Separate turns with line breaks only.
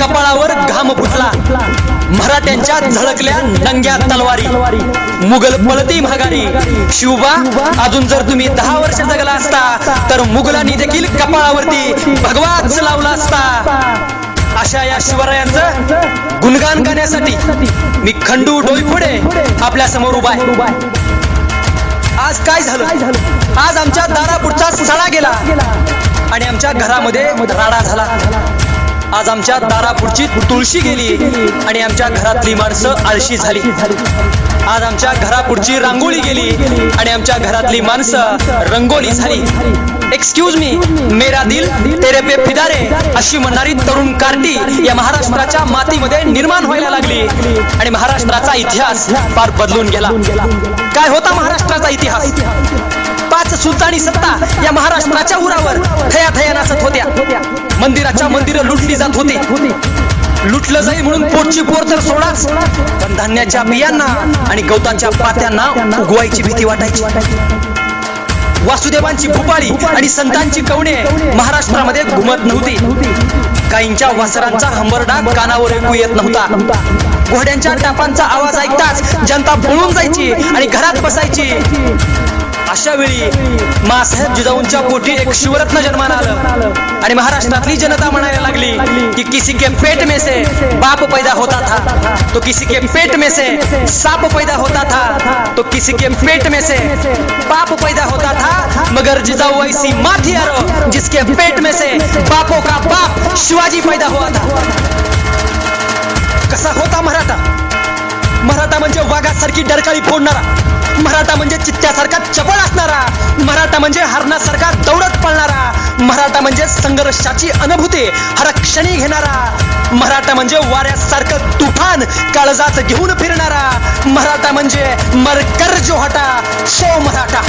कपाळावर घाम फुटला. मराठ्यांच्या झळकल्या नंग्या तलवारी. मुघल पळती महागारी. शिवबा अजून जर तुम्ही दहा वर्ष जगला असता तर मुघलांनी देखील कपाळावरती भगवाच लावला असता. अशा या शिवरायांचं गुणगान करण्यासाठी मी खंडू डोईफोडे आपल्यासमोर उभा आहे. आज काय झालं? आज आमच्या दारापुढे आमच्या घरामध्ये राडा झाला. आज आमच्या दारापुढची तुळशी गेली आणि आमच्या घरातली माणसं आळशी झाली. आज आमच्या घरापुढची रांगोळी गेली आणि आमच्या घरातली माणसं रंगोली झाली. एक्सक्यूज मी मेरा दिल तेरे पे फिदारे अशी म्हणणारी तरुण कार्टी या महाराष्ट्राच्या मातीमध्ये निर्माण व्हायला लागली. आणि महाराष्ट्राचा इतिहास फार बदलून गेला. काय होता महाराष्ट्राचा इतिहास? पाच आणि सत्ता या महाराष्ट्राच्या उरावर थया थया नाचत होत्या. मंदिराच्या मंदिरं लुटली जात होती. लुटलं जाई म्हणून पोटची पोर तर सोडाच. पण धान्याच्या बियांना आणि गवताच्या पात्यांना उगवायची भीती वाटायची. वासुदेवांची भूपाळी आणि संतांची कवणे महाराष्ट्रामध्ये घुमत नव्हती. काहींच्या वासरांचा हंबरडा कानावर ऐकू येत नव्हता. घोड्यांच्या टापांचा आवाज ऐकताच जनता पळून जायची आणि घरात बसायची. अशा वेळी मासाहेब जिजाऊंच्या पोटी एक शिवरत्न जन्माला आलं. आणि महाराष्ट्रातली जनता म्हणायला लागली की किसी के पेट में से बाप पैदा होता था. तो किसी के पेट में से साप पैदा होता था. तो किसी के पेट में से बाप पैदा होता था. मगर जिजाऊ ऐसी माँ थी यारो जिसके पेट में से बापों का बाप शिवाजी पैदा हुआ था. कसा होता मराठा? मराठा म्हणजे वाघासारखी डरकाळी फोडणारा. मराठा म्हणजे चित्त्यासारखा म्हणजे संघर्षाची अनुभूती. हर क्षणी घेणारा मराठा म्हणजे वाऱ्यासारखं तुफान काळजात घेऊन फिरणारा. मराठा म्हणजे मरकर जो हटा सो मराठा.